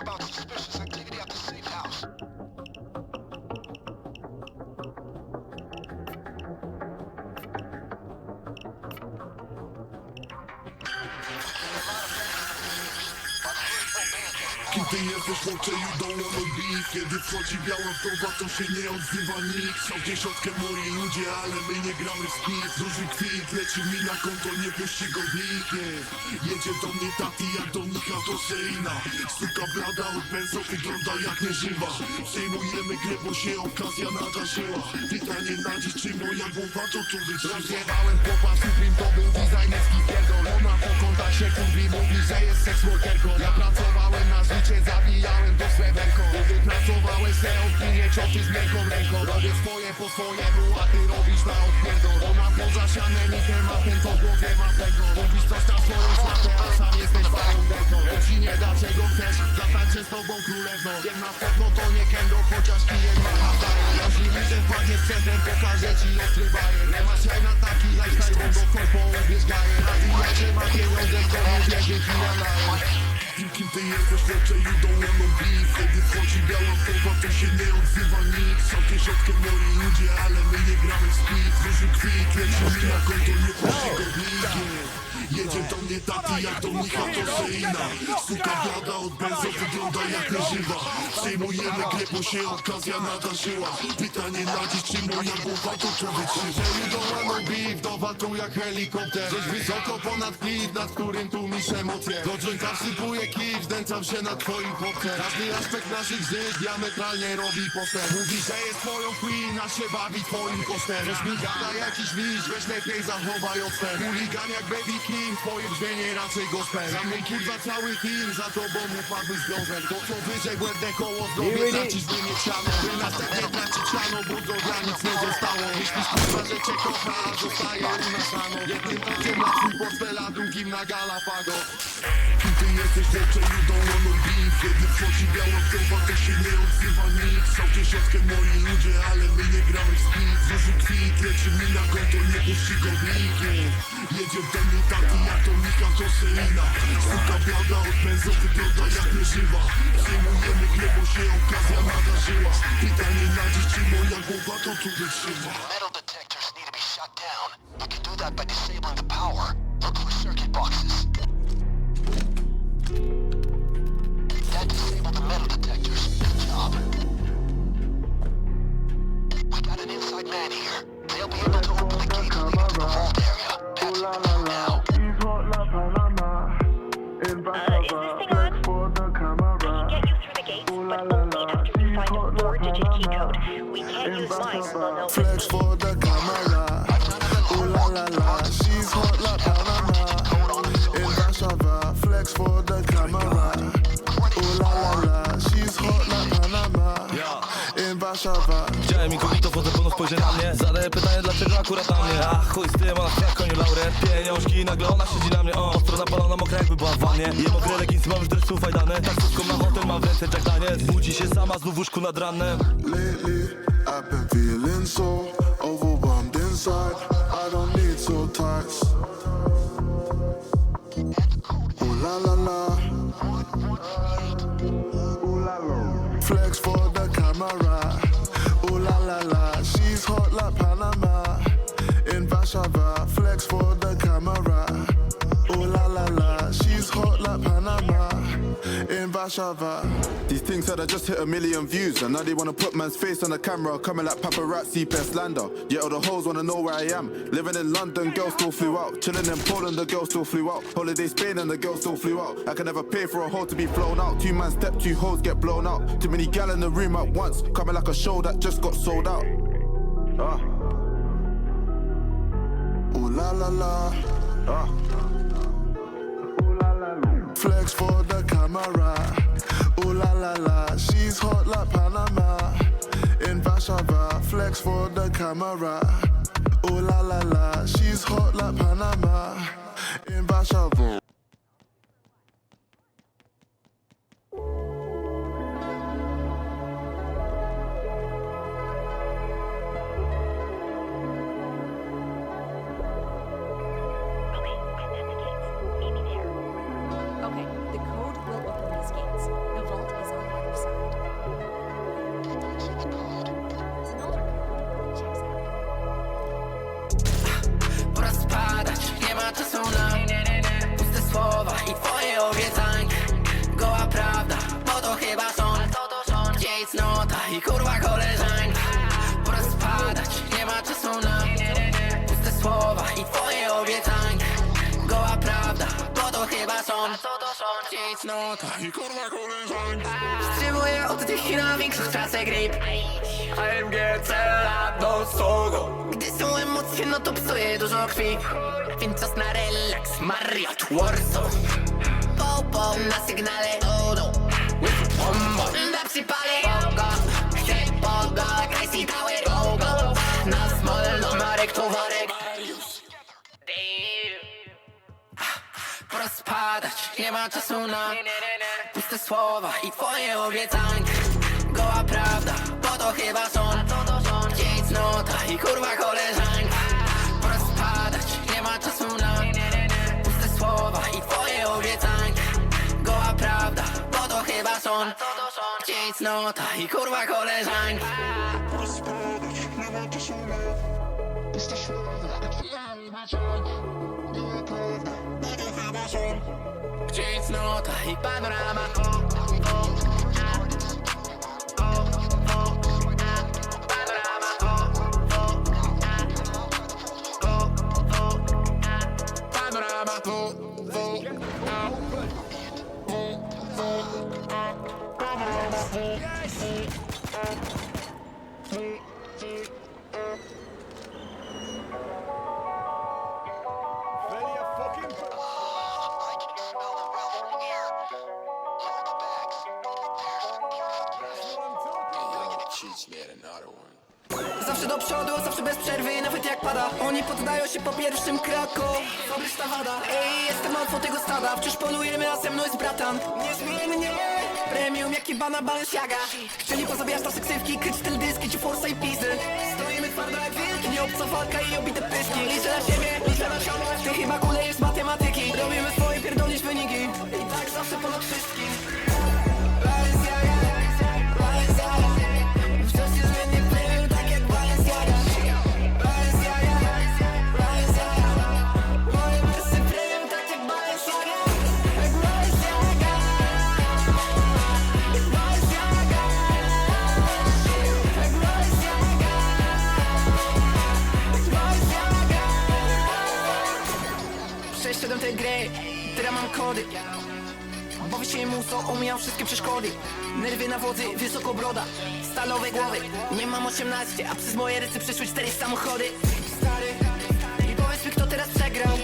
about suspicious jesteś, chłopcze, don't wanna beef Kiedy wchodzi biała wdowa, to się nie odzywa nikt. Są dziesiątkę moi ludzie, ale my nie gramy w spit Duży kwit, leci mi na konto, nie puści go nikt nie. Jedzie do mnie tati, jak do Micha do Sheina Suka blada od benzo, wygląda jak nieżywa. Przejmujemy grę, bo się okazja nadarzyła. Pytanie na dziś, czy moja głowa to tu wytrzyma Rozjebałem chłopa Supreme, to był designerski pierdol. Ona po kątach się kubi, mówi, że jest seks workerką. Ja pracowałem na życie, zabijałem to sreberko Ty pracowałeś se odginie cioty z miękką ręką. Robię swoje po swojemu, a ty robisz na odpierdol. Ona poza sianem i tematem, to w głowie ma tego. Mówisz coś na swoją sławę, a sam jesteś warunderką On ci nie da czego chcesz, zatańczę z tobą królewną Wiem na pewno to nie kendo, chociaż kijem ma hadaje Jeśli mi ten wpadnie z centrem, pokażę ci ostry bajer Nie masz jaj na taki lifestyle, bo korpo ubierz gajer A ty jak się ma pieniądze, to nie wierzy ci na laje Kim, ty jesteś, chłopcze, you don't wanna beef Kiedy wchodzi biała wdowa, to się nie odzywa nikt w dziesiątkę moi ludzie, ale my nie gramy w split. Duży kwit, leci na konto, nie puści go nikt. Jedzie do mnie tati, jak do Micha do Sheina Suka blada od benzo, wygląda jak nieżywa Przejmujemy grę, bo się okazja nadarzyła. Pytanie na dziś, czy moja głowa to tu wytrzyma wanna beef, dowa tu jak helikopter. Żeś wysoko ponad klif, nad którym tłumisz emocje. Do dżunka wsypuję kif, zdęcam się na twoim chłopcze Każdy aspekt naszych żyć diametralnie robi postęp. Mówi, że jest twoją queen, a się bawi twoim kosztem. Wiesz mi gada jakiś liść, weź lepiej zachowaj odstęp. Chuligan jak baby king, twoje brzmienie raczej gospel. Za mnie kurwa cały team, za tobą upadły związek To co wyżej błędne koło zdrowie tracisz wymieć siano By następnie tracić siano, bo do granic nie zostało. Myślisz kurwa, że cię kocha, a zostaje u nas rano Jednym okiem na twój portfel, a drugim na Galapagos Kim ty jesteś, don't wanna beef Kiedy wchodzi biała wdowa, to się nie odzywa nikt Są w dziesiątkę moi ludzie, ale my nie gramy w split Duży kwit, leci mi na konto, nie puści go nikt nie. Jedzie do mnie Micha do Sheina Suka blada od benzo, wygląda jak nieżywa Przejmujemy grę, bo się okazja nadarzyła. Pytanie na dziś, czy moja głowa to tu wytrzyma Metal detectors need to be shut down. You can do that by disabling Varsava. Widziałem inkognito, wchodzę ponów spojrzy na mnie Zadaję pytanie, dlaczego akurat na mnie A chuj z tym, ona na koniu lauret Pieniążki, nagle ona siedzi na mnie O, ostro napalona, mokra jakby była w wannie Jem okre leginsy, mam już dressu fajdane Taksówką na hotel, mam w ręce Jack Daniels Budzi się sama, znów w łóżku nad ranem Lately, I've been feeling so overwhelmed inside. I don't need so tights. Ooh la la la. In Varsava. These things said I just hit a million views And now they wanna put man's face on the camera Coming like paparazzi, best lander. Yeah, all the hoes wanna know where I am. Living in London, girls still flew out. Chilling in Poland, the girls still flew out. Holiday Spain and the girls still flew out. I can never pay for a hoe to be flown out. Two man step, two hoes get blown out. Too many gal in the room at once. Coming like a show that just got sold out. Ah, Ooh la la la. ah Flex for the camera. Ooh la la la. She's hot like Panama. In Varsava, flex for the camera. Ooh la la la. She's hot like Panama. In Varsava. twoje obiecania Cnota i kurwa koleżanki Wstrzymuję oddech i na większych tracę grip. AMG cela do sogo Gdy są emocje, no to psuję dużo krwi. Więc czas na relaks, Marriott Warsaw. Popo na sygnale. Dodo Bombo Na przypale Porozpadać Nie ma czasu na Puste słowa i twoje obiecanki. Goła prawda, bo to chyba son Gdzie cnota i kurwa koleżanka. Porozpadać, nie ma czasu na Puste słowa i twoje obiecanki. Goła prawda, bo to chyba son Gdzie cnota i kurwa koleżanka. Gdzie cnota i dream Жизнь, но и панорама oh, oh, oh. Przodu, zawsze bez przerwy, nawet jak pada. Oni poddają się po pierwszym kroku. Fabryczna wada. Ej, jestem alfą tego stada. Wciąż polujemy, a ze mną jest bratan. Niezmiennie Premium jak i bana Balenciaga Chcieli pozabijać na seksywki, kryć teledyski czy forsa i pizdy Stoimy twardo jak wilki Nie obca walka i obite pyski. Liczę na siebie, liczę na siano Ty chyba kulejesz z matematyki. Robimy swoje, pierdolisz wyniki. I tak zawsze ponad wszystkim kody. Bo się muso, omijam wszystkie przeszkody. Nerwy na wodzy, wysoko broda Stalowe głowy, nie mam 18 A przez moje ręce przeszły cztery samochody. Stary, i powiedz mi kto teraz przegrał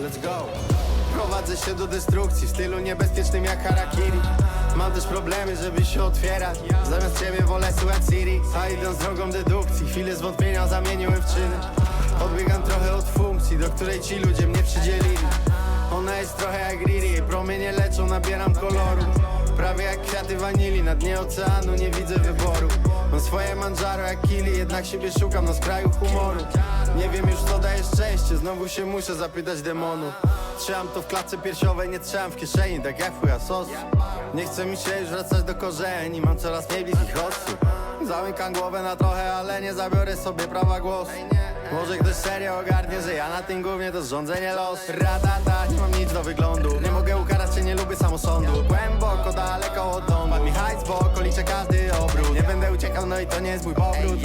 Let's go. Prowadzę się do destrukcji w stylu niebezpiecznym jak harakiri. Mam też problemy, żeby się otwierać. Zamiast ciebie wolę słuchać Siri A idąc drogą dedukcji Chwilę zwątpienia zamieniłem w czyny. Odbiegam trochę od funkcji, do której ci ludzie mnie przydzielili. Ona jest trochę jak Riri promienie leczą, nabieram koloru. Prawie jak kwiaty wanili Na dnie oceanu nie widzę wyboru. Mam swoje manżaro jak kili Jednak siebie szukam na skraju humoru Nie wiem już co daje szczęście. Znowu się muszę zapytać demonu. Trzymam to w klatce piersiowej Nie trzymam w kieszeni Tak jak chuja sos. Nie chce mi się już wracać do korzeni. Mam coraz mniej bliskich osób Zamykam głowę na trochę, ale nie zabiorę sobie prawa głosu. Może ktoś serio ogarnie, że ja na tym głównie to zrządzenie los. Radata, nie mam nic do wyglądu. Nie mogę ukarać się, nie lubię samosądu. Głęboko, daleko od domu. Mam mi hajs w oko, liczę każdy obrót. Nie będę uciekał, no i to nie jest mój powrót.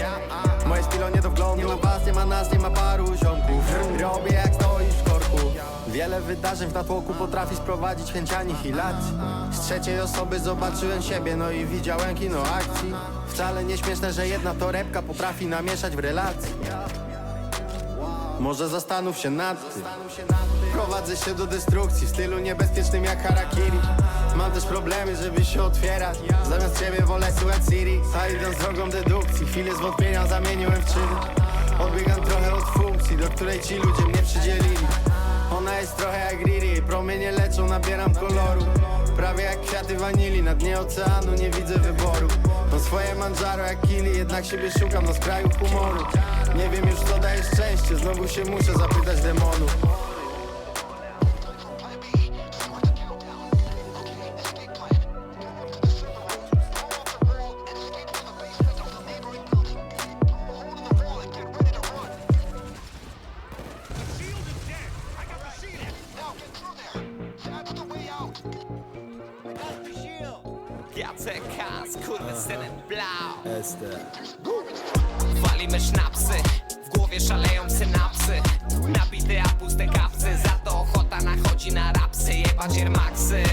Moje stilo nie do wglądu. Nie ma was, nie ma nas, nie ma paru ziomków. Robię jak stoisz w Wiele wydarzeń w natłoku potrafi sprowadzić chęć anihilacji Z trzeciej osoby zobaczyłem siebie, no i widziałem kino akcji. Wcale nie śmieszne, że jedna torebka potrafi namieszać w relacji. Może zastanów się nad tym. Prowadzę się do destrukcji w stylu niebezpiecznym jak harakiri. Mam też problemy, żeby się otwierać. Zamiast ciebie wolę West City. A idąc drogą dedukcji Chwilę zwątpienia zamieniłem w czyny Odbiegam trochę od funkcji Do której ci ludzie mnie przydzielili Ona jest trochę jak Riri Promienie leczą, nabieram koloru. Prawie jak kwiaty wanili Na dnie oceanu nie widzę wyboru. Mam swoje manżaro jak kili Jednak siebie szukam na skraju humoru. Nie wiem już co daje szczęście Znowu się muszę zapytać demonu Jacek Kas, kurwysynem blau. Walimy sznapsy, w głowie szaleją synapsy. Nabity, a puste kapsy Za to ochota nachodzi na rapsy. Jebać Maxy.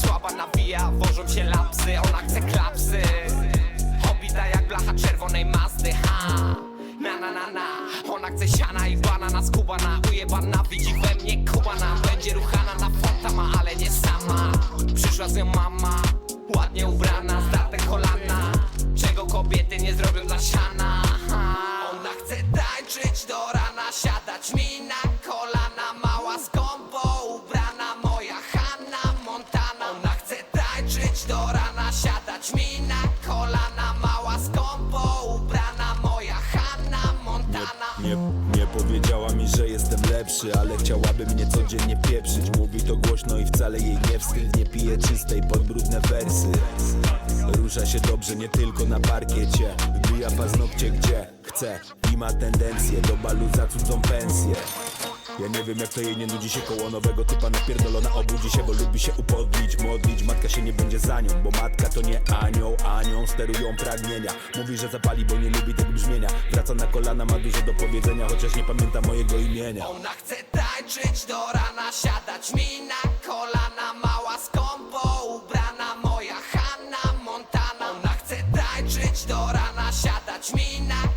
Słaba nawija, wożą się lapsy Ona chce klapsy. Obita jak blacha czerwonej Mazdy Ha, na na na na. Ona chce siana i banana skubana Ujebana, widzi we mnie Będzie ruchana na fontama, ale nie sama. Przyszła z nią mama Ładnie ubrana, zdarte kolana. Czego kobiety nie zrobią dla siana lepszy Ale chciałaby mnie codziennie pieprzyć. Mówi to głośno i wcale jej nie wstyd. Nie pije czystej pod brudne wersy. Rusza się dobrze nie tylko na parkiecie. Wbija paznokcie gdzie chce I ma tendencję do balu za cudzą pensję ja nie wiem jak to jej nie nudzi się koło nowego typa napierdolona obudzi się, bo lubi się upodlić, modlić. Matka się nie będzie za nią, bo matka to nie anioł, anią sterują pragnienia. Mówi, że zapali, bo nie lubi tego brzmienia. Wraca na kolana, ma dużo do powiedzenia, chociaż nie pamięta mojego imienia. Ona chce tańczyć do rana, siadać mi na kolana. Mała skąpo ubrana, moja Hanna Montana. Ona chce tańczyć do rana, siadać mi na kolana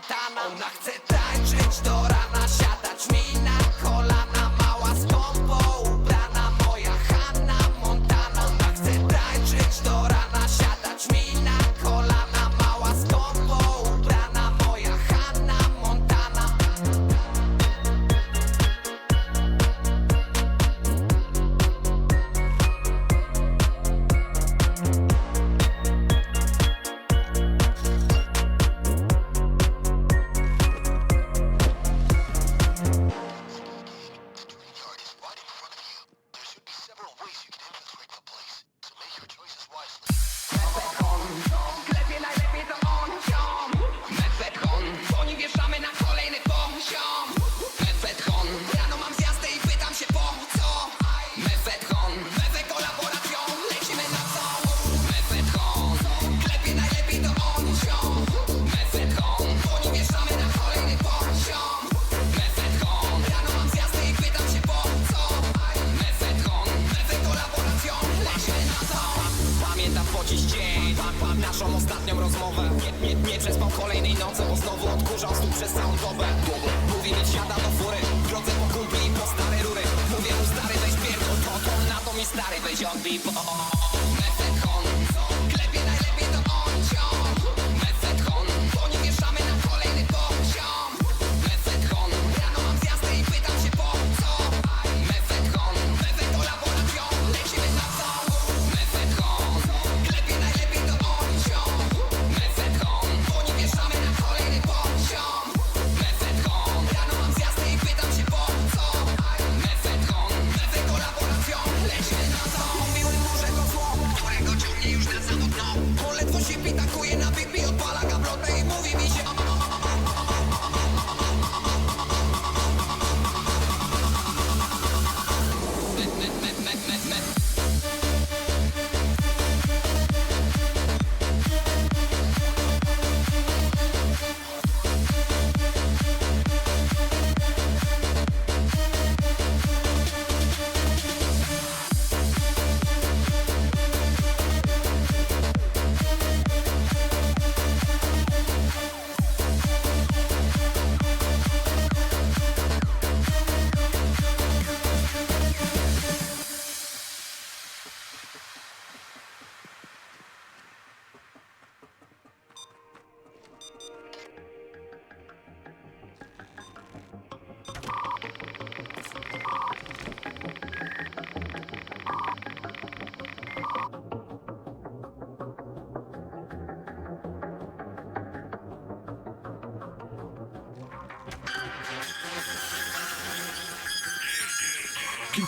Hanna Montana Ona chce tańczyć do rana, stary weź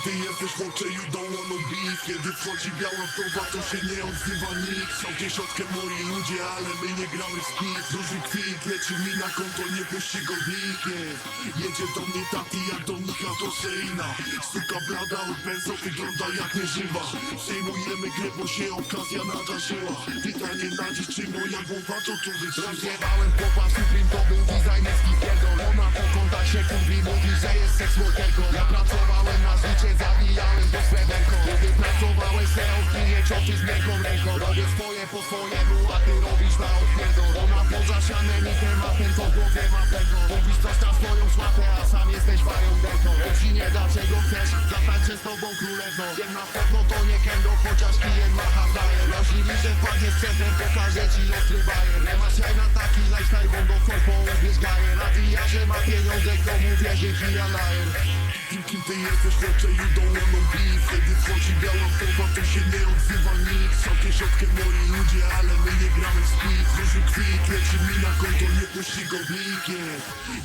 ty jesteś, chłopcze, you don't wanna beef Kiedy wchodzi biała wdowa, to się nie odzywa nikt. Są dziesiątkę moi ludzie, ale my nie gramy w spis Duży kwit, leci mi na konto, nie puści go nikt. Jedzie do mnie tati, jak do Nika to Sheina Suka blada od wygląda jak nieżywa. Przejmujemy grę, bo się okazja nadarzyła Pytanie na dziś, czy moja głowa to tu wytrzyma Rozjebałem chłopa Supreme, to był designerski pierdol Ona po kątach się kurwi, mówi, że jest seks workerką Ja pracowałem na życie, zabijałem to sreberko Kiedy pracowałem se odkryje cioty z miękką ręką Robię swoje po swojemu, a ty robisz na odpierdol Ona poza ścianem i tematem, to głowie ma tego Mówisz coś na swoją szmatę, a sam jesteś fajonderką To ci nie da czego chcesz, zatańczę z tobą królewną Wiem na pewno to nie kendo, chociaż kijem macha daje Możliwi, że wpadnie z centrem, pokażę ci ostry bajer Nie masz jaj na taki lifestyle, bo do korpo ubierz gajer że ma pieniądze, kto mu wierzy, kija lajer Kim, ty jesteś, chłopcze, you don't wanna beef Kiedy wchodzi biała wdowa, to się nie odzywa nikt Są kieszonkę moi ludzie, ale my nie gramy w split. Duży kwit, leci mi na konto, nie puści go nikt nie.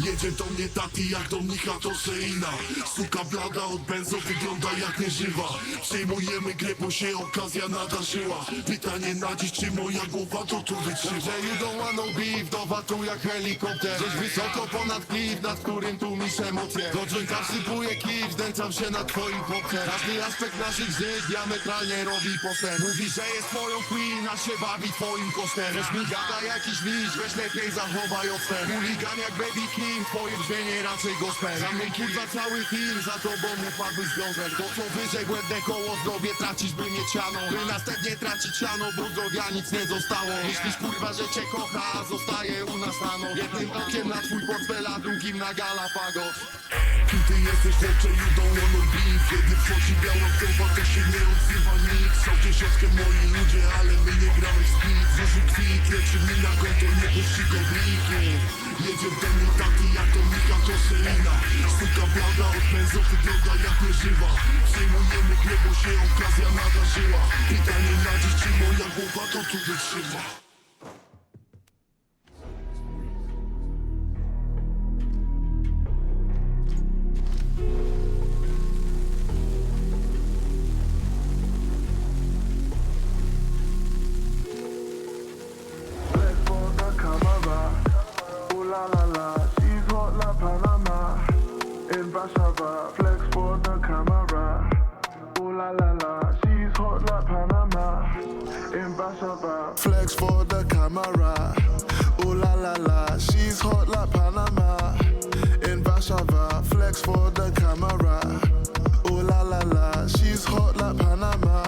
Jedzie do mnie tati, jak do Micha to Sheina Suka blada od benzo, wygląda jak nieżywa. Przejmujemy grę, bo się okazja nadarzyła. Pytanie na dziś, czy moja głowa to tu wytrzyma? Że you don't dowa tu jak helikopter. Gdzieś wysoko ponad klif, nad którym tłumisz emocje. Do jointa wsypuję kif, zdęcam się na twoim chłopcem Każdy aspekt naszych żyć diametralnie robi postęp Mówi, że jest twoją queen, a się bawi twoim kosztem Weź mi gada jakiś liść, weź lepiej zachowaj odstęp Chuligan jak baby king, twoje brzmienie raczej gospel Za mnie kurwa cały film, za tobą upadły związek. To co wyżej błędne koło zdrowie tracisz by mieć siano. By następnie tracić siano, bo zdrowia nic nie zostało. Myślisz kurwa, że cię kocha, zostaje u nas rano Jednym okiem na twój portfel, a drugim na Galapagos Kim ty jesteś, chłopcze, you don't wanna beef Kiedy wchodzi biała wdowa, to się nie odzywa nikt Są kieszonkę moi ludzie, ale my nie gramy w split Duży kwit, leci mi na konto, nie puści go nie. Jedzie do mnie taki, jak do Mika to Sheina Suka blada od benzo, wygląda jak nieżywa Przejmujemy grę, bo się okazja nadarzyła Pytanie na dziś, czy moja głowa to tu wytrzyma flex for the camera. Ooh la la la, she's hot like Panama. In Bashava, flex for the camera. Ooh la la la, she's hot like Panama.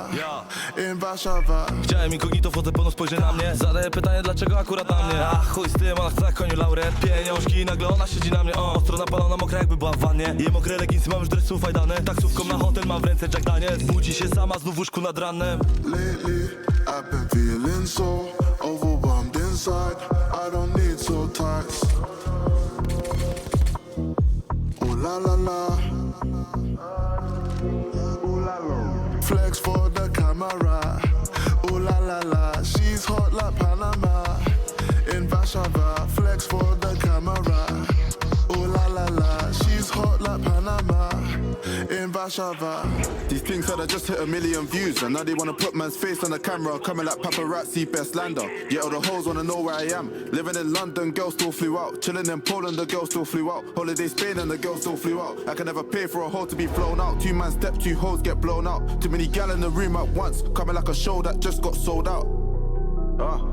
In Bashava. Chciałem inkognito, fotę pełno spojrzy na mnie Zadaję pytanie, dlaczego akurat na mnie A chuj z tym, ona chce koniu laureat Pieniążki, nagle ona siedzi na mnie O, ostro napalona, mokra jakby była w wannie Jem mokre leginsy, mam już dressu fajdane Taksówką na hotel, mam w ręce Jack Daniels Budzi się sama, znów w łóżku nad ranem Lately, I've been feeling so overwhelmed inside. I don't need so tights. Ooh la la la. Ooh la la. Flex for the camera. Ooh la la la. She's hot like Panama. In Bashava, flex for the camera. In Bashava. These things said I just hit a million views And now they wanna put man's face on the camera Coming like paparazzi, best lander. Yeah, all the hoes wanna know where I am. Living in London, girls still flew out. Chilling in Poland, the girls still flew out. Holiday Spain and the girls still flew out. I can never pay for a hoe to be flown out. Two man step, two hoes get blown out. Too many gal in the room at once. Coming like a show that just got sold out. Ah